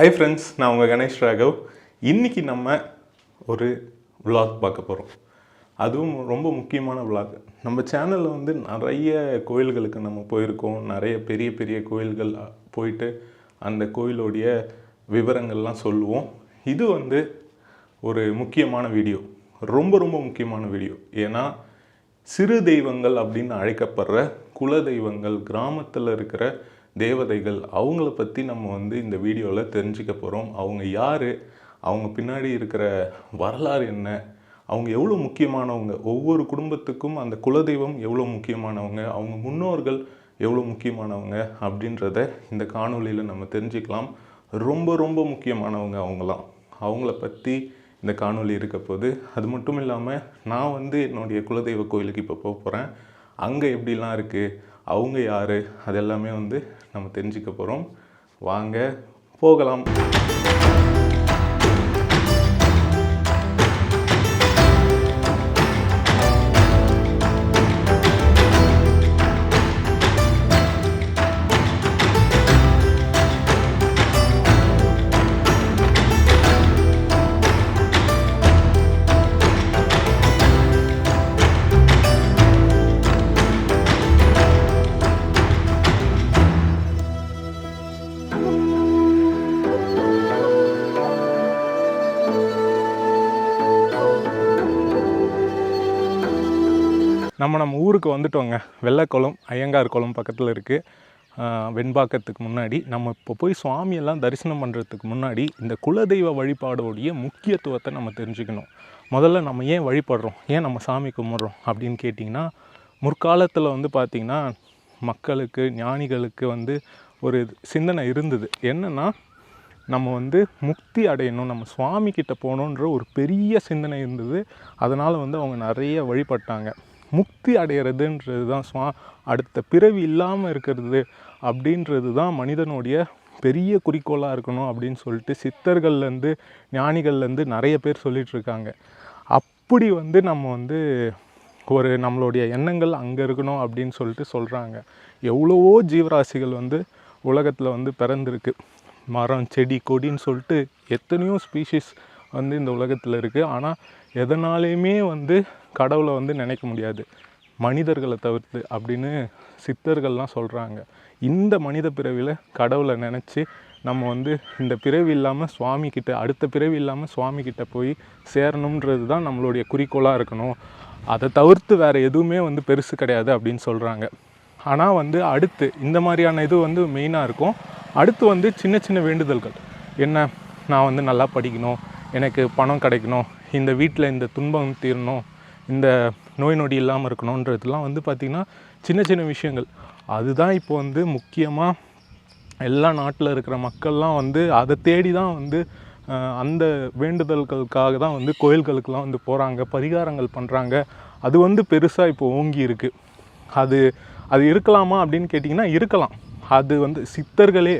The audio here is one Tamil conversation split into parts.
ஹாய் ஃப்ரெண்ட்ஸ் நான் உங்கள் கணேஷ் ராகவ். இன்றைக்கி நம்ம ஒரு விளாக் பார்க்க போகிறோம் அதுவும் ரொம்ப முக்கியமான விளாக் நம்ம சேனலில் வந்து நிறைய கோயில்களுக்கு நம்ம போயிருக்கோம். நிறைய பெரிய பெரிய கோயில்கள் போயிட்டு அந்த கோயிலோடைய விவரங்கள்லாம் சொல்லுவோம். இது வந்து ஒரு முக்கியமான வீடியோ ரொம்ப ரொம்ப முக்கியமான வீடியோ ஏன்னா சிறு தெய்வங்கள் அப்படின்னு அழைக்கப்படுற குல தெய்வங்கள் கிராமத்தில் இருக்கிற தேவதைகள் அவங்கள பற்றி நம்ம வந்து இந்த வீடியோவில் தெரிஞ்சுக்க போகிறோம் அவங்க யார்? அவங்க பின்னாடி இருக்கிற வரலாறு என்ன? அவங்க எவ்வளோ முக்கியமானவங்க? ஒவ்வொரு குடும்பத்துக்கும் அந்த குலதெய்வம் எவ்வளோ முக்கியமானவங்க? அவங்க முன்னோர்கள் எவ்வளோ முக்கியமானவங்க? அப்படின்றத இந்த காணொலியில் நம்ம தெரிஞ்சுக்கலாம். ரொம்ப ரொம்ப முக்கியமானவங்க அவங்களாம் அவங்கள பற்றி இந்த காணொலி இருக்க போது அது மட்டும் இல்லாமல் நான் வந்து என்னுடைய குலதெய்வ கோயிலுக்கு இப்போ போக போகிறேன் அங்கே எப்படிலாம் இருக்குது அவங்க யார்? அதெல்லாமே வந்து நம்ம தெரிஞ்சுக்க போகிறோம் வாங்க போகலாம். நம்ம நம்ம ஊருக்கு வந்துட்டோங்க. வெள்ளக்குளம் ஐயங்கார் குளம் பக்கத்தில் இருக்குது வெண்பாக்கத்துக்கு முன்னாடி நம்ம இப்போ போய் சுவாமியெல்லாம் தரிசனம் பண்ணுறதுக்கு முன்னாடி இந்த குலதெய்வ வழிபாடோடைய முக்கியத்துவத்தை நம்ம தெரிஞ்சுக்கணும். முதல்ல நம்ம ஏன் வழிபடுறோம்? ஏன் நம்ம சாமி கும்பிட்றோம்? அப்படின்னு கேட்டிங்கன்னா முற்காலத்தில் வந்து பார்த்திங்கன்னா மக்களுக்கு ஞானிகளுக்கு வந்து ஒரு சிந்தனை இருந்தது. என்னென்னா நம்ம வந்து முக்தி அடையணும் நம்ம சுவாமி கிட்ட போகணுன்ற ஒரு பெரிய சிந்தனை இருந்தது. அதனால் வந்து அவங்க நிறைய வழிபட்டாங்க. முக்தி அடையிறதுன்றது தான் சுவா அடுத்த பிறவி இல்லாமல் இருக்கிறது அப்படின்றது தான் மனிதனுடைய பெரிய குறிக்கோளாக இருக்கணும் அப்படின்னு சொல்லிட்டு சித்தர்கள்லேருந்து ஞானிகள்லேருந்து நிறைய பேர் சொல்லிகிட்ருக்காங்க அப்படி வந்து நம்ம வந்து ஒரு நம்மளுடைய எண்ணங்கள் அங்கே இருக்கணும் அப்படின்னு சொல்லிட்டு சொல்கிறாங்க எவ்வளவோ ஜீவராசிகள் வந்து உலகத்தில் வந்து பிறந்திருக்கு. மரம் செடி கொடின்னு சொல்லிட்டு எத்தனையோ ஸ்பீஷிஸ் வந்து இந்த உலகத்தில் இருக்குது ஆனால் எதனாலையுமே வந்து கடவுளை வந்து நினைக்க முடியாது. மனிதர்களை தவிர்த்து அப்படின்னு சித்தர்கள்லாம் சொல்கிறாங்க இந்த மனித பிறவியில் கடவுளை நினச்சி நம்ம வந்து இந்த பிறவி இல்லாமல் சுவாமி கிட்ட அடுத்த பிறவி இல்லாமல் சுவாமி கிட்ட போய் சேரணுன்றது தான் நம்மளுடைய குறிக்கோளாக இருக்கணும். அதை தவிர்த்து வேறு எதுவுமே வந்து பெருசு கிடையாது அப்படின்னு சொல்கிறாங்க ஆனால் வந்து அடுத்து இந்த மாதிரியான இது வந்து மெயினாக இருக்கும். அடுத்து வந்து சின்ன சின்ன வேண்டுதல்கள். என்ன? நான் வந்து நல்லா படிக்கணும். எனக்கு பணம் கிடைக்கணும் இந்த வீட்டில் இந்த துன்பம் தீரணும் இந்த நோய் நொடி இல்லாமல் இருக்கணுன்றதுலாம் வந்து பார்த்திங்கன்னா சின்ன சின்ன விஷயங்கள். அதுதான் இப்போ வந்து முக்கியமாக எல்லா நாட்டில் இருக்கிற மக்கள்லாம் வந்து அதை தேடி தான் வந்து அந்த வேண்டுதல்களுக்காக தான் வந்து கோயில்களுக்கெல்லாம் வந்து போகிறாங்க பரிகாரங்கள் பண்ணுறாங்க அது வந்து பெருசாக இப்போ ஓங்கி இருக்குது அது அது இருக்கலாமா அப்படின்னு கேட்டிங்கன்னா இருக்கலாம். அது வந்து சித்தர்களே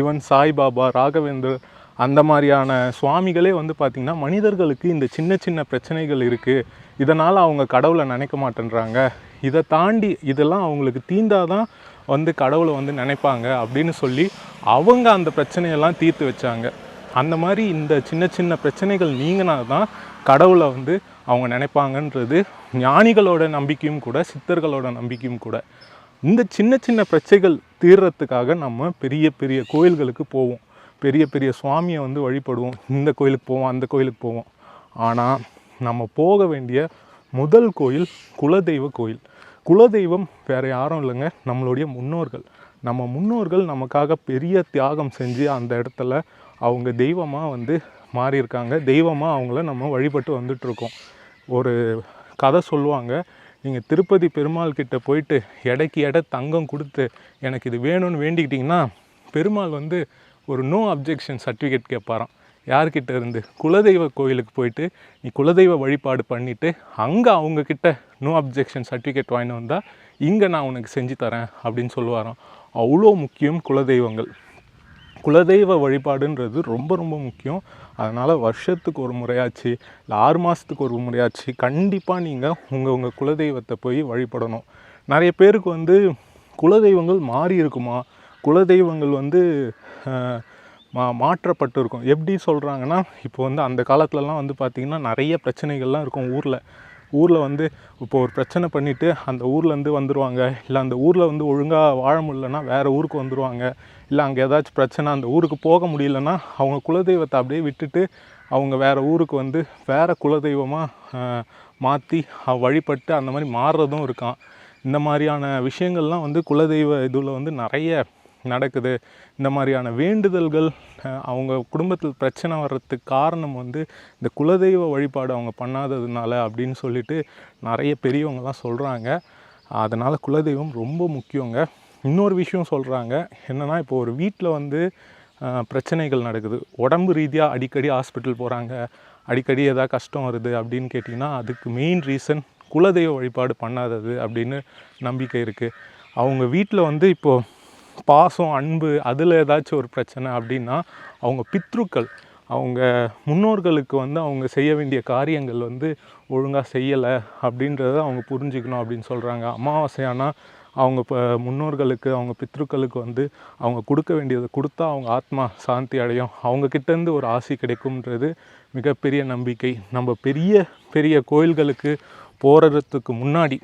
ஈவன் சாய்பாபா ராகவேந்தர் அந்த மாதிரியான சுவாமிகளே வந்து பார்த்திங்கன்னா மனிதர்களுக்கு இந்த சின்ன சின்ன பிரச்சனைகள் இருக்குது இதனால் அவங்க கடவுளை நினைக்க மாட்டேன்றாங்க. இதை தாண்டி இதெல்லாம் அவங்களுக்கு தீந்தாதான் வந்து கடவுளை வந்து நினைப்பாங்க அப்படின்னு சொல்லி அவங்க அந்த பிரச்சனையெல்லாம் தீர்த்து வச்சாங்க. அந்த மாதிரி இந்த சின்ன சின்ன பிரச்சனைகள் நீங்கினா தான் கடவுளை வந்து அவங்க நினைப்பாங்கன்றது ஞானிகளோட நம்பிக்கையும் கூட சித்தர்களோட நம்பிக்கையும் கூட. இந்த சின்ன சின்ன பிரச்சனைகள் தீர்றதுக்காக நம்ம பெரிய பெரிய கோயில்களுக்கு போவோம். பெரிய பெரிய சுவாமியை வந்து வழிபடுவோம். இந்த கோயிலுக்கு போவோம் அந்த கோயிலுக்கு போவோம். ஆனால் நம்ம போக வேண்டிய முதல் கோயில் குலதெய்வ கோயில். குலதெய்வம் வேறு யாரும் இல்லைங்க நம்மளுடைய முன்னோர்கள். நம்ம முன்னோர்கள் நமக்காக பெரிய தியாகம் செஞ்சு அந்த இடத்துல அவங்க தெய்வமாக வந்து மாறியிருக்காங்க. தெய்வமாக அவங்கள நம்ம வழிபட்டு வந்துட்ருக்கோம் ஒரு கதை சொல்லுவாங்க நீங்கள் திருப்பதி பெருமாள் கிட்டே போயிட்டு எடைக்கு எடை தங்கம் கொடுத்து எனக்கு இது வேணும்னு வேண்டிக்கிட்டிங்கன்னா பெருமாள் வந்து ஒரு நோ அப்ஜெக்ஷன் சர்டிஃபிகேட் கேட்பாராம் யார்கிட்ட இருந்து? குலதெய்வ கோயிலுக்கு போயிட்டு நீ குலதெய்வ வழிபாடு பண்ணிவிட்டு அங்கே அவங்கக்கிட்ட நோ அப்ஜெக்ஷன் சர்டிஃபிகேட் வாங்கிட்டு வந்தால் இங்கே நான் உனக்கு செஞ்சு தரேன் அப்படின்னு சொல்லுவாராம். அவ்வளோ முக்கியம் குலதெய்வங்கள். குலதெய்வ வழிபாடுன்றது ரொம்ப ரொம்ப முக்கியம். அதனால் வருஷத்துக்கு ஒரு முறையாச்சு இல்லை ஆறு மாதத்துக்கு ஒரு முறையாச்சு கண்டிப்பாக நீங்கள் உங்கள் உங்கள் குலதெய்வத்தை போய் வழிபடணும். நிறைய பேருக்கு வந்து குலதெய்வங்கள் மாறி இருக்குமா? குலதெய்வங்கள் வந்து மா மாற்றப்பட்டிருக்கும். எப்படி சொல்கிறாங்கன்னா இப்போ வந்து அந்த காலத்துலலாம் வந்து பார்த்திங்கன்னா நிறைய பிரச்சனைகள்லாம் இருக்கும் ஊரில். ஊரில் வந்து இப்போ ஒரு பிரச்சனை பண்ணிவிட்டு அந்த ஊர்லேருந்து வந்துடுவாங்க இல்லை அந்த ஊரில் வந்து ஒழுங்காக வாழ முடியலன்னா வேறு ஊருக்கு வந்துடுவாங்க இல்லை அங்கே ஏதாச்சும் பிரச்சனை அந்த ஊருக்கு போக முடியலன்னா அவங்க குலதெய்வத்தை அப்படியே விட்டுட்டு அவங்க வேறு ஊருக்கு வந்து வேறு குலதெய்வமாக மாற்றி வழிபட்டு அந்த மாதிரி மாறுறதும் இருக்கான் இந்த மாதிரியான விஷயங்கள்லாம் வந்து குலதெய்வ இதில் வந்து நிறைய நடக்குது. இந்த மாதிரியான வேண்டுதல்கள் அவங்க குடும்பத்தில் பிரச்சனை வர்றதுக்கு காரணம் வந்து இந்த குலதெய்வ வழிபாடு அவங்க பண்ணாததுனால அப்படின்னு சொல்லிட்டு நிறைய பெரியவங்கலாம் சொல்கிறாங்க அதனால் குலதெய்வம் ரொம்ப முக்கியங்க. இன்னொரு விஷயம் சொல்கிறாங்க என்னென்னா இப்போ ஒரு வீட்டில் வந்து பிரச்சனைகள் நடக்குது. உடம்பு ரீதியாக அடிக்கடி ஹாஸ்பிட்டல் போகிறாங்க அடிக்கடி எதாவது கஷ்டம் வருது அப்படின்னு கேட்டிங்கன்னா அதுக்கு மெயின் ரீசன் குலதெய்வ வழிபாடு பண்ணாதது அப்படின்னு நம்பிக்கை இருக்குது அவங்க வீட்டில் வந்து இப்போது பாசம் அன்பு அதில் ஏதாச்சும் ஒரு பிரச்சனை அப்படின்னா அவங்க பித்ருக்கள் அவங்க முன்னோர்களுக்கு வந்து அவங்க செய்ய வேண்டிய காரியங்கள் வந்து ஒழுங்காக செய்யலை அப்படின்றத அவங்க புரிஞ்சுக்கணும் அப்படின்னு சொல்கிறாங்க அமாவாசையானால் அவங்க இப்போ முன்னோர்களுக்கு அவங்க பித்ருக்களுக்கு வந்து அவங்க கொடுக்க வேண்டியதை கொடுத்தா அவங்க ஆத்மா சாந்தி அடையும். அவங்கக்கிட்டேருந்து ஒரு ஆசி கிடைக்கும்ன்றது மிகப்பெரிய நம்பிக்கை. நம்ம பெரிய பெரிய கோயில்களுக்கு போகிறதுக்கு முன்னாடி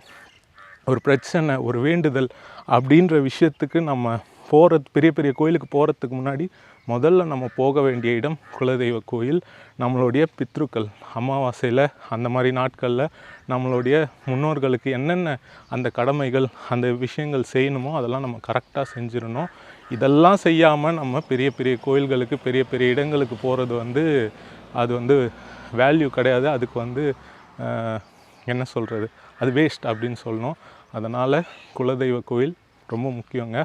ஒரு பிரச்சனை ஒரு வேண்டுதல் அப்படின்ற விஷயத்துக்கு நம்ம போகிறது பெரிய பெரிய கோயிலுக்கு போகிறதுக்கு முன்னாடி முதல்ல நம்ம போக வேண்டிய இடம் குலதெய்வ கோயில். நம்மளுடைய பித்ருக்கள் அமாவாசையில் அந்த மாதிரி நாட்களில் நம்மளுடைய முன்னோர்களுக்கு என்னென்ன அந்த கடமைகள் அந்த விஷயங்கள் செய்யணுமோ அதெல்லாம் நம்ம கரெக்டாக செஞ்சிடணும். இதெல்லாம் செய்யாமல் நம்ம பெரிய பெரிய கோயில்களுக்கு பெரிய பெரிய இடங்களுக்கு போகிறது வந்து அது வந்து வேல்யூ கிடையாது. அதுக்கு வந்து என்ன சொல்கிறது அது வேஸ்ட் அப்படின்னு சொல்லணும். அதனால் குலதெய்வ கோயில் ரொம்ப முக்கியங்க.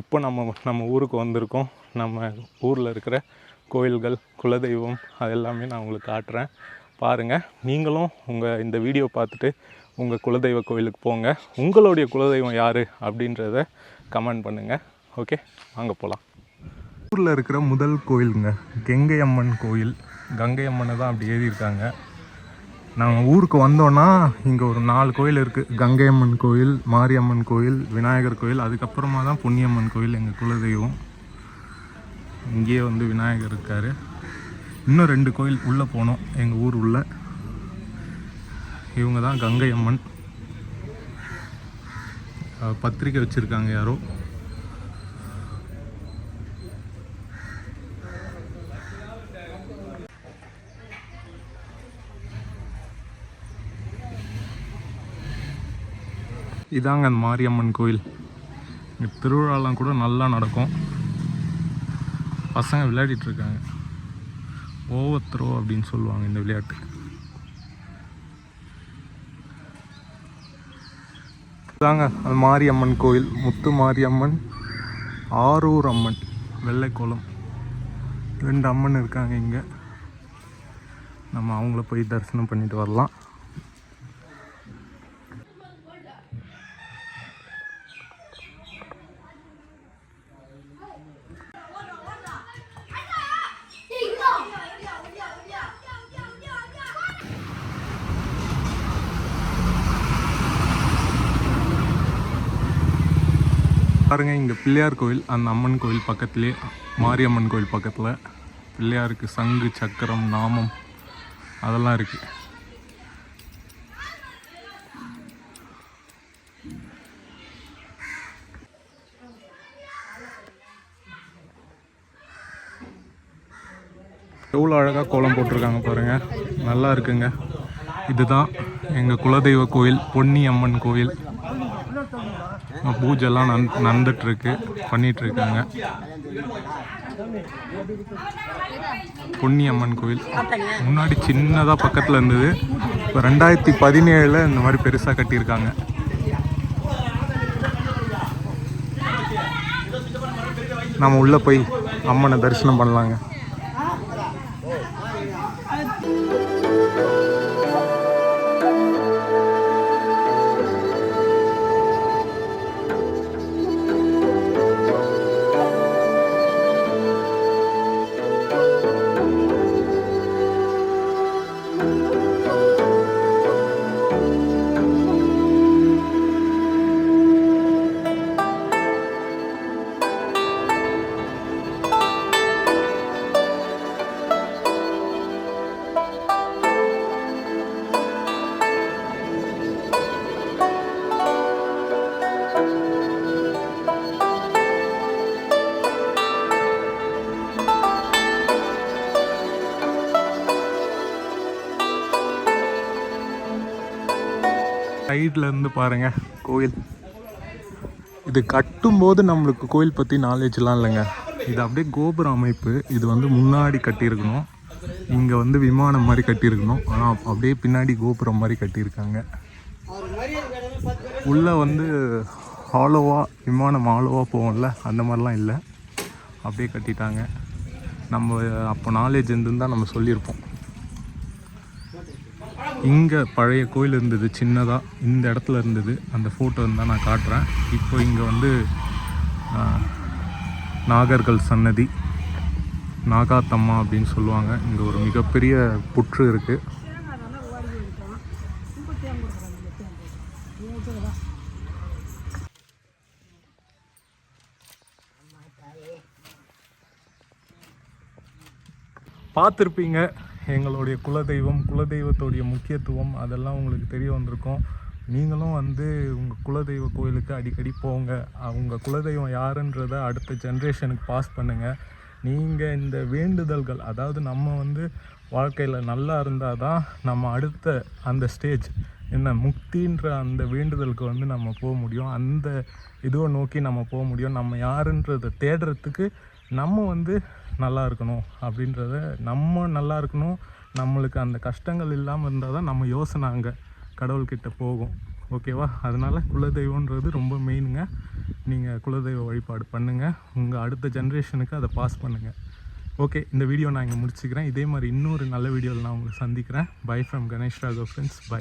இப்போ நம்ம நம்ம ஊருக்கு வந்திருக்கோம். நம்ம ஊரில் இருக்கிற கோயில்கள் குலதெய்வம் அது எல்லாமே நான் உங்களுக்கு காட்டுறேன். பாருங்கள் நீங்களும் உங்கள் இந்த வீடியோ பார்த்துட்டு உங்கள் குலதெய்வ கோயிலுக்கு போங்க. உங்களுடைய குலதெய்வம் யார் அப்படின்றத கமெண்ட் பண்ணுங்கள் ஓகே வாங்க போகலாம் ஊரில் இருக்கிற முதல் கோயிலுங்க கங்கை அம்மன் கோயில். கங்கை அம்மனை தான் அப்படி எழுதியிருக்காங்க. நாங்கள் ஊருக்கு வந்தோன்னா இங்கே ஒரு நாலு கோயில் இருக்குது கங்கை அம்மன் கோயில் மாரியம்மன் கோயில் விநாயகர் கோயில் அதுக்கப்புறமா தான் புண்ணியம்மன் கோயில் எங்கள் குலதெய்வம். இங்கேயே வந்து விநாயகர் இருக்கார். இன்னும் ரெண்டு கோயில் உள்ளே போனோம். எங்கள் ஊர் உள்ள. இவங்க தான் கங்கை அம்மன் பத்திரிக்கை வச்சுருக்காங்க யாரோ. இதாங்க அந்த மாரியம்மன் கோயில். இங்கே திருவிழாலாம் கூட நல்லா நடக்கும். பசங்க விளையாடிட்டு இருக்காங்க ஓவர் த்ரோ அப்படின்னு சொல்லுவாங்க இந்த விளையாட்டு. இதாங்க அந்த மாரியம்மன் கோயில். முத்து மாரியம்மன் ஆரூர் அம்மன் வெள்ளைக்குளம் ரெண்டு அம்மன் இருக்காங்க இங்கே. நம்ம அவங்கள போய் தரிசனம் பண்ணிட்டு வரலாம். பாருங்க இங்கே பிள்ளையார் கோயில் அந்த அம்மன் கோயில் பக்கத்துலேயே மாரியம்மன் கோயில் பக்கத்தில் பிள்ளையாருக்கு சங்கு சக்கரம் நாமம் அதெல்லாம் இருக்குது எவ்வளோ அழகாக கோலம் போட்டிருக்காங்க பாருங்கள் நல்லா இருக்குங்க. இதுதான் எங்கள் குலதெய்வ கோயில் பொன்னி அம்மன் கோயில். பூஜைலாம் நன் நடந்துட்டுருக்கு பண்ணிகிட்ருக்காங்க பொன்னி அம்மன் கோயில் முன்னாடி சின்னதாக பக்கத்தில் இருந்தது. இப்போ ரெண்டாயிரத்தி பதினேழில் இந்த மாதிரி பெருசாக கட்டியிருக்காங்க. நம்ம உள்ளே போய் அம்மனை தரிசனம் பண்ணலாங்க. சைடில் இருந்து பாருங்கள் கோயில். இது கட்டும்போது நம்மளுக்கு கோயில் பற்றி நாலேஜ்லாம் இல்லைங்க. இது அப்படியே கோபுர அமைப்பு. இது வந்து முன்னாடி கட்டியிருக்கணும். இங்கே வந்து விமானம் மாதிரி கட்டியிருக்கணும். ஆனால் அப்படியே பின்னாடி கோபுரம் மாதிரி கட்டியிருக்காங்க. உள்ளே வந்து ஹாலோவாக விமானம் ஹாலோவாக போகும்ல அந்த மாதிரிலாம் இல்லை. அப்படியே கட்டிட்டாங்க. நம்ம அப்போ நாலேஜ் இருந்திருந்தால் நம்ம சொல்லியிருப்போம். இங்கே பழைய கோயில் இருந்தது சின்னதாக இந்த இடத்துல இருந்தது. அந்த ஃபோட்டோ இருந்தால் நான் காட்டுறேன். இப்போ இங்கே வந்து நாகர்கள் சன்னதி நாகாத்தம்மா அப்படின்னு சொல்லுவாங்க. இங்கே ஒரு மிகப்பெரிய புற்று இருக்குது பார்த்துருப்பீங்க. எங்களுடைய குலதெய்வம் குலதெய்வத்துடைய முக்கியத்துவம் அதெல்லாம் உங்களுக்கு தெரிய வந்திருக்கும். நீங்களும் வந்து உங்கள் குலதெய்வ கோயிலுக்கு அடிக்கடி போங்க. உங்கள் குலதெய்வம் யாருன்றதை அடுத்த ஜென்ரேஷனுக்கு பாஸ் பண்ணுங்கள் நீங்கள் இந்த வேண்டுதல்கள் அதாவது நம்ம வந்து வாழ்க்கையில் நல்லா இருந்தால் தான் நம்ம அடுத்த அந்த ஸ்டேஜ் என்ன முக்தின்ற அந்த வேண்டுதலுக்கு வந்து நம்ம போக முடியும். அந்த இதுவை நோக்கி நம்ம போக முடியும். நம்ம யாருன்றதை தேடுறதுக்கு நம்ம வந்து நல்லா இருக்கணும் அப்படின்றத நம்ம நல்லா இருக்கணும் நம்மளுக்கு அந்த கஷ்டங்கள் இல்லாமல் இருந்தால் தான் நம்ம யோசனை அங்கே கடவுள்கிட்ட போகும். ஓகேவா அதனால் குலதெய்வன்றது ரொம்ப மெயினுங்க நீங்கள் குலதெய்வ வழிபாடு பண்ணுங்கள் உங்கள் அடுத்த ஜென்ரேஷனுக்கு அதை பாஸ் பண்ணுங்கள் ஓகே இந்த வீடியோ நான் இங்கே முடிச்சுக்கிறேன். இதே மாதிரி இன்னொரு நல்ல வீடியோவில் நான் உங்களை சந்திக்கிறேன். Bye from Ganesh Raghav friends bye